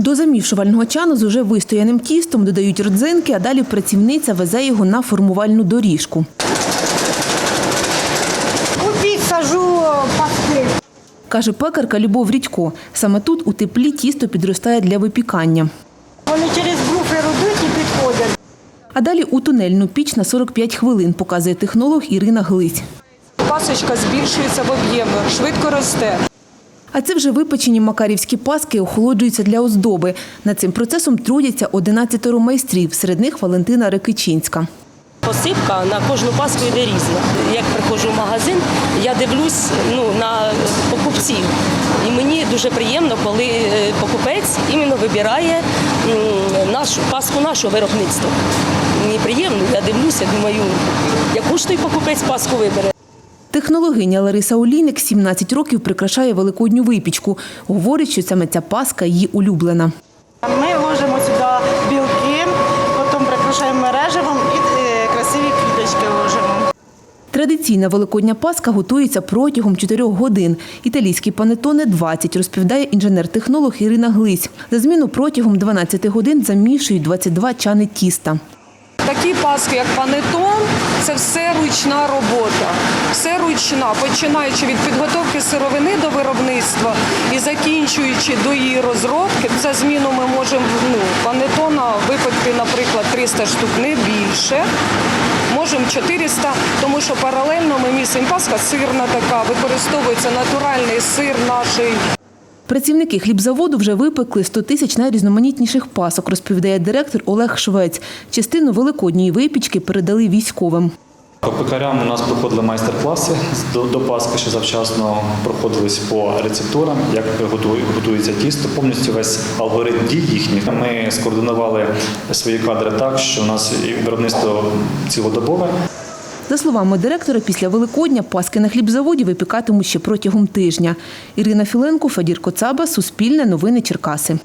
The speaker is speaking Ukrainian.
До замішувального чану з уже вистояним тістом додають родзинки, а далі працівниця везе його на формувальну доріжку. Купить, сажу паски. Каже пекарка Любов Рідько. Саме тут у теплі тісто підростає для випікання. Вони через буфер йдуть і підходять. А далі у тунельну піч на 45 хвилин, показує технолог Ірина Глись. Пасочка збільшується в об'ємі, швидко росте. А це вже випечені макарівські паски охолоджуються для оздоби. Над цим процесом трудяться 11 майстрів, серед них Валентина Рекичинська. Посипка на кожну паску йде різна. Як приходжу в магазин, я дивлюсь ну, на покупців. І мені дуже приємно, коли е, покупець іменно вибирає нашу паску нашого виробництва. Мені приємно, я дивлюся, думаю, яку ж той покупець паску вибере. Технологиня Лариса Олійник 17 років прикрашає великодню випічку. Говорить, що саме ця паска її улюблена. Ми ложимо сюди білки, потім прикрашаємо мереживом і е, красиві квіточки ложимо. Традиційна великодня паска готується протягом 4 годин. Італійські панетони – 20, розповідає інженер-технолог Ірина Глись. За зміну протягом 12 годин замішують 22 чани тіста. Такі паски, як панетон, це все ручна робота. Все ручна, починаючи від підготовки сировини до виробництва і закінчуючи до її розробки. За зміну ми можемо ну, панетона випекти, наприклад, 300 штук, не більше. Можемо 400, тому що паралельно ми місимо паска сирна така, використовується натуральний сир наший. Працівники хлібзаводу вже випекли 100 тисяч найрізноманітніших пасок, розповідає директор Олег Швець. Частину великодньої випічки передали військовим. По пекарям у нас проходили майстер-класи до, до Пасхи, що завчасно проходились по рецептурам, як готує- готується тісто, повністю весь алгоритм дій їхніх. Ми скоординували свої кадри так, що у нас виробництво цілодобове. За словами директора, після Великодня паски на хлібзаводі випікатимуть ще протягом тижня. Ірина Філенко, Федір Коцаба, Суспільне, Новини Черкаси.